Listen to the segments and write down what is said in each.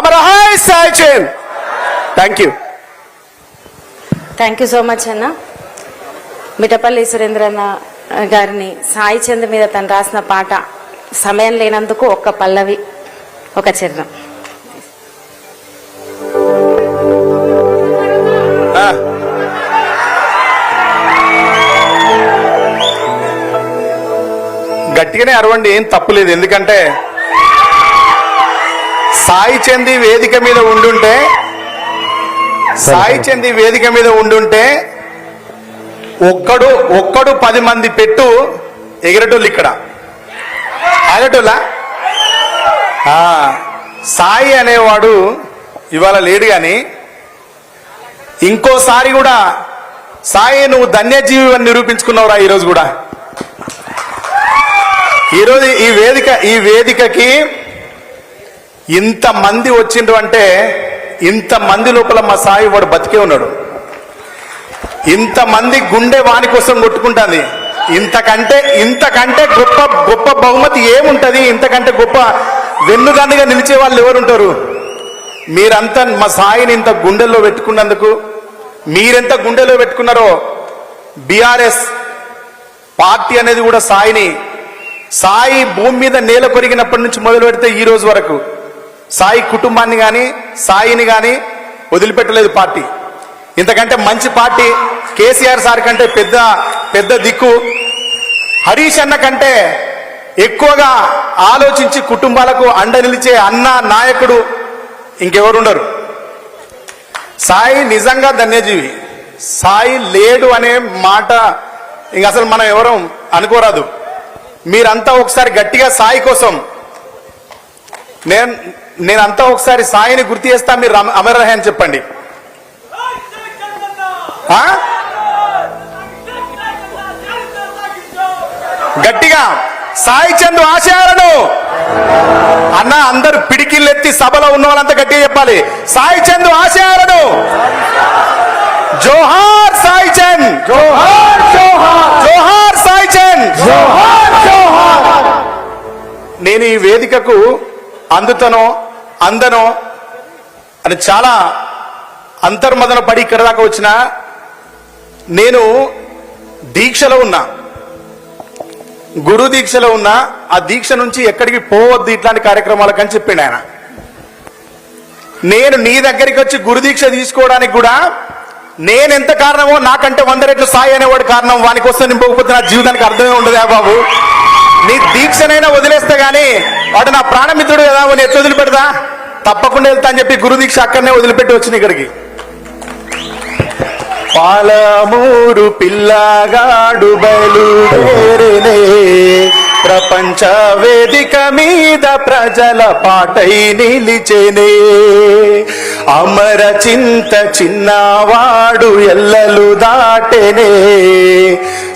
అమర hi Sai thank you thank you so much అన్న మిఠపల్లి సురేంద్రన్న గారిని సాయి చంద్ మీద తను రాసిన పాట సమయం లేనందుకు ఒక్క పల్లవి ఒక చరణం గట్టిగానే అరవండి ఏం తప్పులేదు. ఎందుకంటే సాయి చంది వేదిక మీద ఉండుంటే సాయి చంది వేదిక మీద ఉండుంటే ఒక్కడు ఒక్కడు పది మంది పెట్టు ఎగిరటోళ్ళు ఇక్కడ. ఆగటోళ్ళ సాయి అనేవాడు ఇవాళ లేడు కానీ ఇంకోసారి కూడా సాయి నువ్వు ధన్యజీవి అని నిరూపించుకున్నావురా ఈరోజు కూడా. ఈరోజు ఈ వేదిక ఈ వేదికకి ఇంతమంది వచ్చిండ్రు అంటే ఇంతమంది లోపల మా సాయి వాడు బతికే ఉన్నాడు. ఇంతమంది గుండె వాని కోసం కొట్టుకుంటుంది. ఇంతకంటే ఇంతకంటే గొప్ప గొప్ప బహుమతి ఏముంటుంది? ఇంతకంటే గొప్ప వెన్నుదన్నుగా నిలిచే వాళ్ళు ఎవరుంటారు? మీరంతా మా సాయిని ఇంత గుండెల్లో పెట్టుకున్నందుకు మీరెంత గుండెలో పెట్టుకున్నారో బీఆర్ఎస్ పార్టీ అనేది కూడా సాయిని సాయి భూమి మీద నేల కొరిగినప్పటి నుంచి మొదలు పెడితే ఈ రోజు వరకు. సాయి కుటుంబాన్ని కానీ సాయిని కానీ వదిలిపెట్టలేదు పార్టీ. ఇంతకంటే మంచి పార్టీ కేసీఆర్ సార్ కంటే పెద్ద పెద్ద దిక్కు. హరీష్ అన్న కంటే ఎక్కువగా ఆలోచించి కుటుంబాలకు అండ నిలిచే అన్న నాయకుడు ఇంకెవరుండరు? సాయి నిజంగా ధన్యజీవి. సాయి లేడు అనే మాట ఇంక అసలు మనం ఎవరం అనుకోరాదు. మీరంతా ఒకసారి గట్టిగా సాయి కోసం నేను నేనంతా ఒకసారి సాయిని గుర్తు చేస్తా మీరు అమ- అమర రహే అని చెప్పండి? గట్టిగా సాయి చందు ఆశయాలను. అన్న అందరు పిడికిళ్ళెత్తి సభలో ఉన్న వాళ్ళంతా గట్టిగా చెప్పాలి. సాయి చందు ఆశయాలను. జోహార్ సాయి చంద్. జోహార్ జోహార్. జోహార్ సాయి చంద్. జోహార్ జోహార్. నేను ఈ వేదికకు అందుతనో అందనో అని చాలా అంతర్మదన పడి ఇక్కడ దాకా వచ్చిన నేను దీక్షలో ఉన్నా. గురు దీక్షలో ఉన్నా ఆ దీక్ష నుంచి ఎక్కడికి పోవద్దు ఇట్లాంటి కార్యక్రమాలకని అని చెప్పిండు ఆయన. నేను నీ దగ్గరికి వచ్చి గురు దీక్ష తీసుకోవడానికి కూడా నేనెంత కారణమో నాకంటే వంద రెట్లు సాయి అనేవాడు కారణం. వానికి వస్తే నింపకపోతే నా జీవితానికి అర్థమే ఉండదా బాబు నీ దీక్షనైనా వదిలేస్తే కానీ వాడు నా ప్రాణమిత్రుడు కదా వాడిని ఎట్లా వదిలిపెడతా? తప్పకుండా వెళ్తా అని చెప్పి గురు దీక్ష అక్కడనే వదిలిపెట్టి వచ్చింది ఇక్కడికి. పాలమూరు పిల్లగాడు బయలుదేరినే ప్రపంచ వేదిక మీద ప్రజల పాటై నిలిచెనే. అమర చింత చిన్నవాడు ఎల్లలు దాటెనే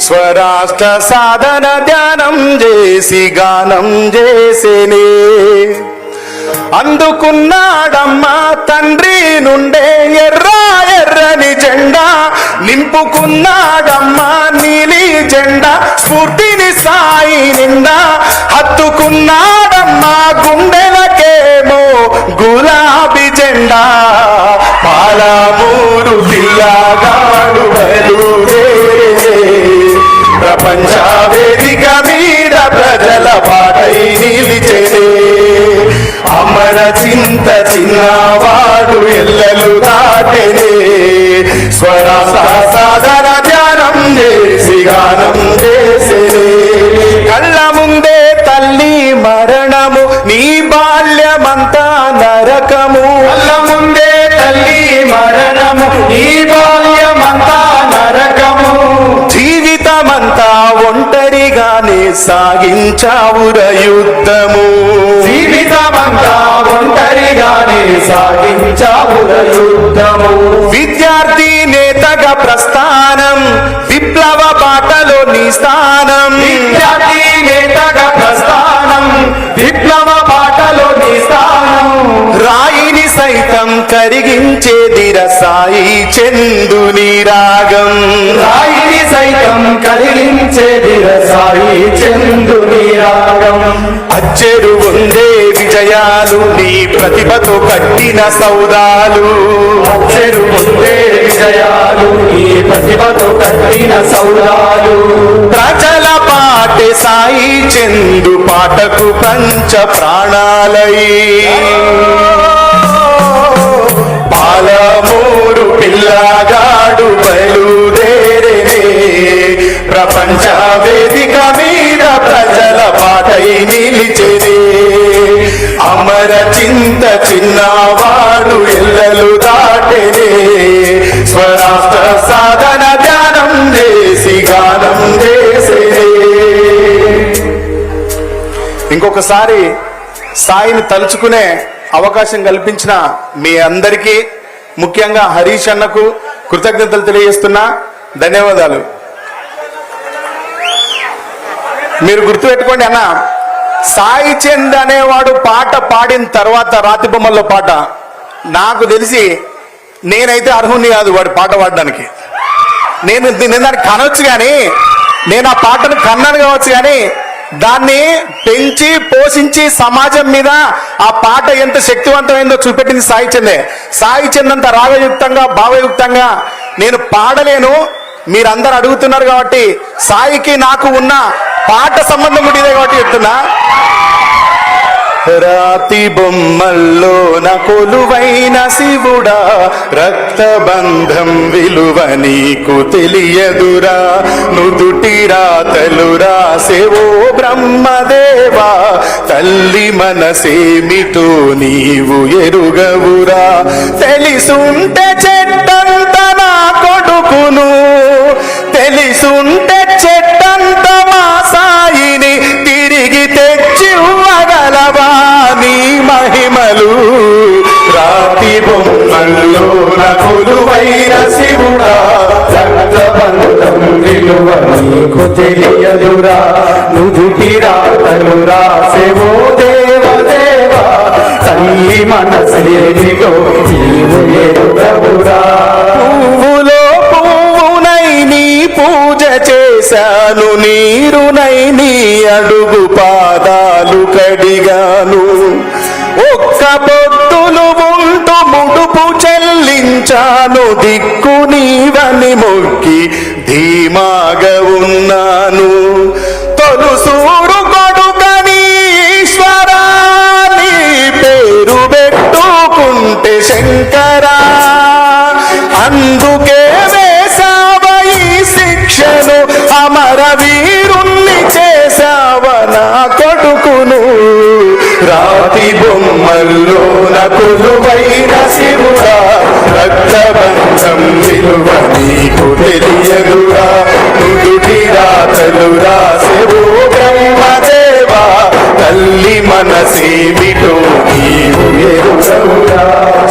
స్వరాష్ట్ర సాధన ధ్యానం చేసి గానం చేసేనే. అందుకున్నాడమ్మా తండ్రి నుండే ఎర్ర ఎర్రని జెండా నింపుకున్నాడమ్మా నీలి జెండా స్ఫూర్తిని సాయి నిండా. హత్తుకున్నాడమ్మా గుండెలకేమో గులాబీ జెండా పాలమూరు పిల్లగాడు ప్రపంచ వేదిక మీద ప్రజల పాటై నిలిచెనే అమర చింత చిన్నవాడు ఎల్లలు దాటెనే స్వరాస సాధన ధ్యానం చేసి సాగించావుర యుద్ధము. జీవితమంతా ఒంటరిగానే సాగించావుర యుద్ధము. విద్యార్థి నేతగా ప్రస్థానం సైతం కరిగించేదిర సాయి చందుని రాగం. రాయిని సైతం కరిగించేదిర సాయి చందుని రాగం. అచ్చెరు ఉందే విజయాలు నీ ప్రతిభ ప్రతిభతో కట్టిన సౌదాలు. అక్షరు పొందే విజయాలు ఈ ప్రతిభతో కట్టిన సౌదాలు. ప్రజల పాటే సాయి చందు పాటకు పంచ ప్రాణాలై. పాలమూరు పిల్లగాడు బయలుదేరే ప్రపంచ వేదిక మీద ప్రజల పాటై నిలిచెనే. అమర చింత చిన్నవాడు ఎల్లలు దాటెనే. స్వరాష్ట్ర సాధన ధ్యానం చేసి గానం చేసేనే. ఇంకొకసారి సాయిని తలుచుకునే అవకాశం కల్పించిన మీ అందరికీ ముఖ్యంగా హరీష్ అన్నకు కృతజ్ఞతలు తెలియజేస్తున్నా. ధన్యవాదాలు. మీరు గుర్తుపెట్టుకోండి అన్న సాయి చంద్ అనేవాడు పాట పాడిన తర్వాత రాతి బొమ్మల్లో పాట. నాకు తెలిసి నేనైతే అర్హుని కాదు వాడు పాట పాడడానికి. నేను నేను దాన్ని కనొచ్చు కానీ నేను ఆ పాటను కన్నాను కావచ్చు కానీ దాన్ని పెంచి పోషించి సమాజం మీద ఆ పాట ఎంత శక్తివంతమైందో చూపెట్టింది సాయి చందే. సాయి చందంత రాగయుక్తంగా భావయుక్తంగా నేను పాడలేను. మీరందరూ అడుగుతున్నారు కాబట్టి సాయికి నాకు ఉన్న పాట సంబంధం కూడా ఇదే కాబట్టి చెప్తున్నా. రాతి బొమ్మల్లో కొలువైన శివుడా రక్తబంధం విలువ నీకు తెలియదురా. నుదుటి రాతలు రాసేవో బ్రహ్మదేవా తల్లి మనసేమిటో నీవు ఎరుగవురా. తెలిసుంటే చెట్టంత నా కొడుకును తెలిసుంటే విలువ నీకు తెలియదురా నుదుటి రాతలు రాసేవో దేవ దేవా తల్లి నీవు ఎరుగవురా పువ్వులో పువ్వునై నీ పూజ చేశాను నీరునై నీ అడుగు పాదాలు కడిగాను. ఒక్క పొత్తులు ఉంటూ ముడుపు చెల్లించాను దిక్కు నీవని మొక్కి ధీమాగా ఉన్నాను తొలుసూరు కొడుకని ఈశ్వరా పేరు పెట్టుకుంటే శంకరా. అందుకే వేసావ శిక్షను అమర వీరుణ్ణి చేసావ నా కొడుకును. రాతి బొమ్మల్లో నకులువైన శివుడా రక్తబంధం విలువ నీకు తెలియదురా. నుదుటి రాతలు రాసెవు బ్రహ్మదేవా. తల్లి మనసేమిటో నీవు ఎరుగవురా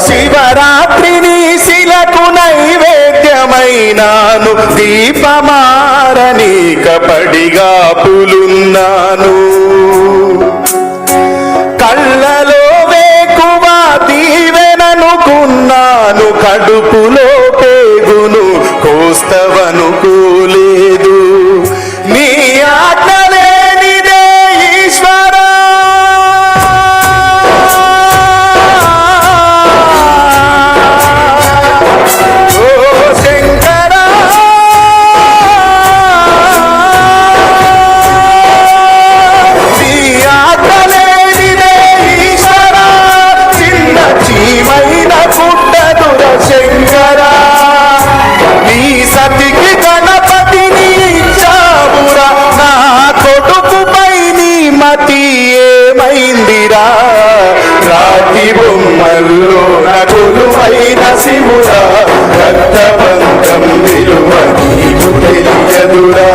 శివరాత్రిని శిలకు నైవేద్యమైనాను. దీపమారని కపడిగా పులున్నాను. కడుపులో పేగును కోస్తవను బొమ్మల్లో నకులువైన శివురా రక్తబంధం విలువ నీకు తెలియదురా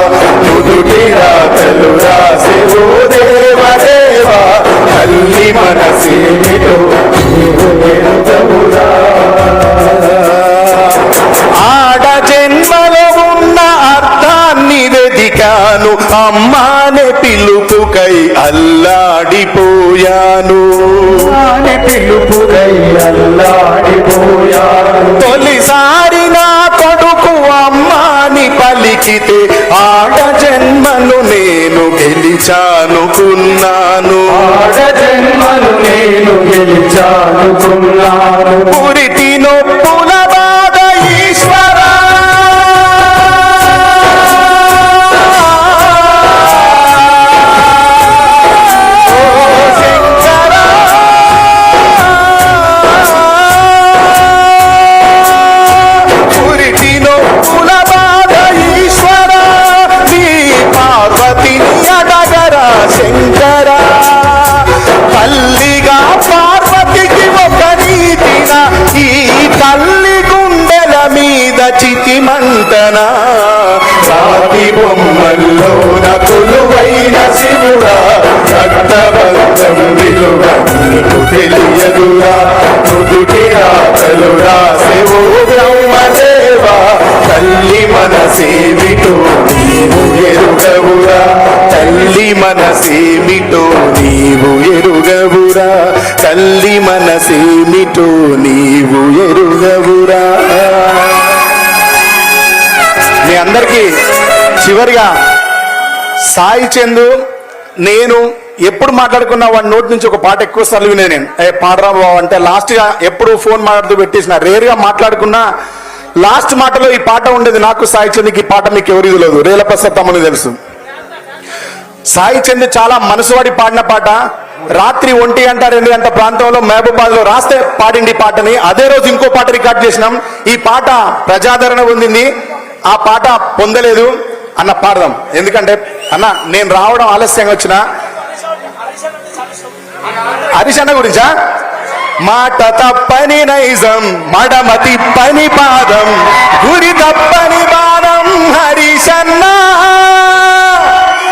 నుదుటి రాతలు రాసేవో దేవదేవా తల్లి మనసేమిటో నీవు ఎరుగవురా. ఆడ జన్మలో ఉన్న అర్థాన్ని వెదికాను అమ్మా పిలుపుకై అల్లాడిపోయాను. పిలుపుకై అల్లాడిపోయాను. తొలిసారి నా కొడుకు అమ్మాని పలికితే ఆడ జన్మను నేను గెలిచానుకున్నాను. ఆడ జన్మను నేను గెలిచానుకున్నాను. చాలుకున్నాను చితి మంటన రాతి బొమ్మల్లో నకులువైన శివుడా రక్తబంధం విలువ నీకు తెలియదురా. నుదుటి రాతలు రాసేవు బ్రహ్మదేవా తల్లి మనసేమిటో నీవు ఎరుగవురా. తల్లి మనసేమిటో నీవు ఎరుగవురా. తల్లి మనసేమిటో నీవు ఎరుగవురా. అందరికీ చివరిగా సాయి చందు నేను ఎప్పుడు మాట్లాడుకున్న వాడి నోటి నుంచి ఒక పాట ఎక్కువ సార్లు వినే నేను. ఏ పాడరా బావ అంటే లాస్ట్గా ఎప్పుడు ఫోన్ మాట్లాడుతూ పెట్టేసిన. రేరుగా మాట్లాడుకున్నా లాస్ట్ మాటలో ఈ పాట ఉండేది నాకు సాయి చంద్కి. ఈ పాట మీకు ఎవరు తెలియదు. రేల ప్రసాద్ తెలుసు. సాయి చంద్ చాలా మనసువాడి పాడిన పాట. రాత్రి ఒంటి గంట రెండు గంట ప్రాంతంలో మహబూబాద్లో రాస్తే పాడింది ఈ పాటని. అదే రోజు ఇంకో పాట రికార్డ్ చేసినాం. ఈ పాట ప్రజాదరణ పొందింది. ఆ పాట పొందలేదు అన్న పాడదాం. ఎందుకంటే అన్న నేను రావడం ఆలస్యంగా వచ్చిన. హరీష్ అన్న గురించా? మాట తప్పని నైజం మడమ తిప్పని పాదం గురి తప్పని బాణం హరిశన్న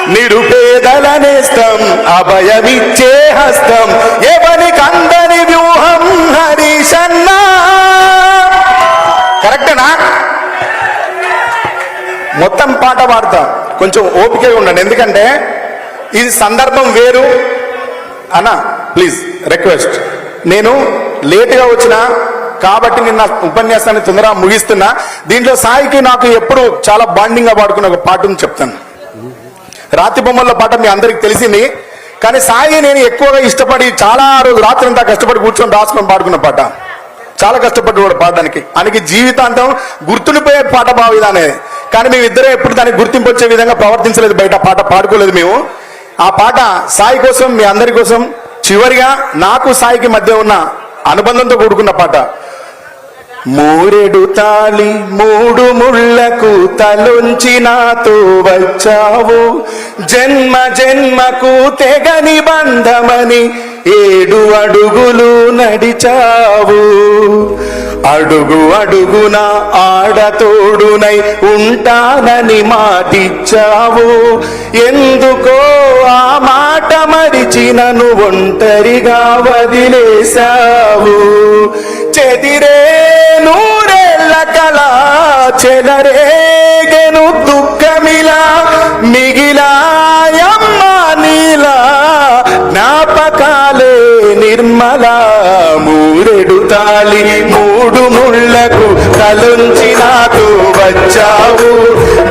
నిరుపేదల నేస్తం అభయమిచ్చే హస్తం ఏ కొంచెం ఓపికగా ఉండండి. ఎందుకంటే ఇది సందర్భం వేరు. అన్న ప్లీజ్ రిక్వెస్ట్ నేను లేటుగా వచ్చిన కాబట్టి నిన్న ఉపన్యాసాన్ని తొందరగా ముగిస్తున్నా. దీంట్లో సాయికి నాకు ఎప్పుడు చాలా బాండింగ్గా పాడుకున్న ఒక పాటను చెప్తాను. రాతి బొమ్మల పాట మీ అందరికి తెలిసింది. కానీ సాయి నేను ఎక్కువగా ఇష్టపడి చాలా రోజు రాత్రి అంతా కష్టపడి కూర్చొని రాసుకొని పాడుకున్న పాట. చాలా కష్టపడి కూడా పాడడానికి. ఆయనకి జీవితాంతం గుర్తుండిపోయే పాట బావిదానే కానీ మేము ఇద్దరు ఎప్పుడు దానికి గుర్తింపు వచ్చే విధంగా ప్రవర్తించలేదు బయట పాట పాడుకోలేదు మేము. ఆ పాట సాయి కోసం మీ అందరి కోసం చివరిగా నాకు సాయికి మధ్య ఉన్న అనుబంధంతో కూడుకున్న పాట. మూరెడు తాళి మూడు ముళ్ళకు తలుంచి నాతో వచ్చావు. జన్మ జన్మకు తెగని బంధమని ఏడు అడుగులు నడిచావు. అడుగు అడుగున ఆడతోడునై ఉంటానని మాటిచ్చావు. ఎందుకో ఆ మాట మరిచినను ఒంటరిగా వదిలేశావు. చెదిరే నూరేళ్ళ కళ చెలరేగెను ముళ్ళకు నాకు వచ్చావు.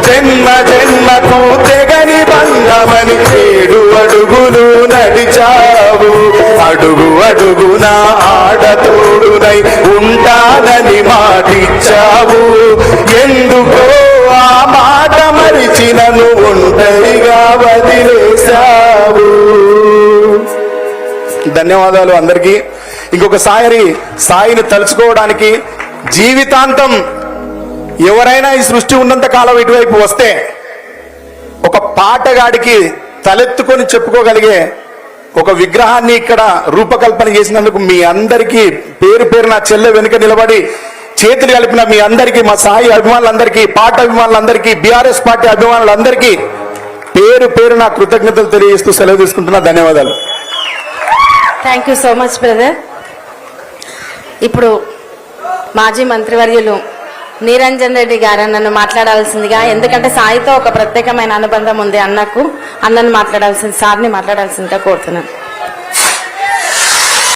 జన్మ జన్మకు తెగని బంధమని ఏడు అడుగులు నడిచావు. అడుగు అడుగున ఆడతోడునై ఉంటానని మాటిచ్చావు. ఎందుకో ఆ మాట మరిచినను ఒంటరిగా వదిలేశావు. ధన్యవాదాలు అందరికీ. ఇంకొకసారి సాయిని తలుచుకోవడానికి జీవితాంతం ఎవరైనా ఈ సృష్టి ఉన్నంత కాలం ఇటువైపు వస్తే ఒక పాటగాడికి తలెత్తుకొని చెప్పుకోగలిగే ఒక విగ్రహాన్ని ఇక్కడ రూపకల్పన చేసినందుకు మీ అందరికీ పేరు పేరు నా చెల్లె వెనుక నిలబడి చేతులు కలిపిన మీ అందరికీ మా సాయి అభిమానులందరికీ పాట అభిమానులందరికీ బీఆర్ఎస్ పార్టీ అభిమానులందరికీ పేరు పేరు నా కృతజ్ఞతలు తెలియజేస్తూ సెలవు తీసుకుంటున్నా. ధన్యవాదాలు. Thank you so much brother ఇప్పుడు మాజీ మంత్రివర్యులు నిరంజన్ రెడ్డి గారు నన్ను మాట్లాడాల్సిందిగా ఎందుకంటే సాయితో ఒక ప్రత్యేకమైన అనుబంధం ఉంది అన్నకు అన్నను మాట్లాడాల్సింది సార్ని మాట్లాడాల్సిందిగా కోరుతున్నాను.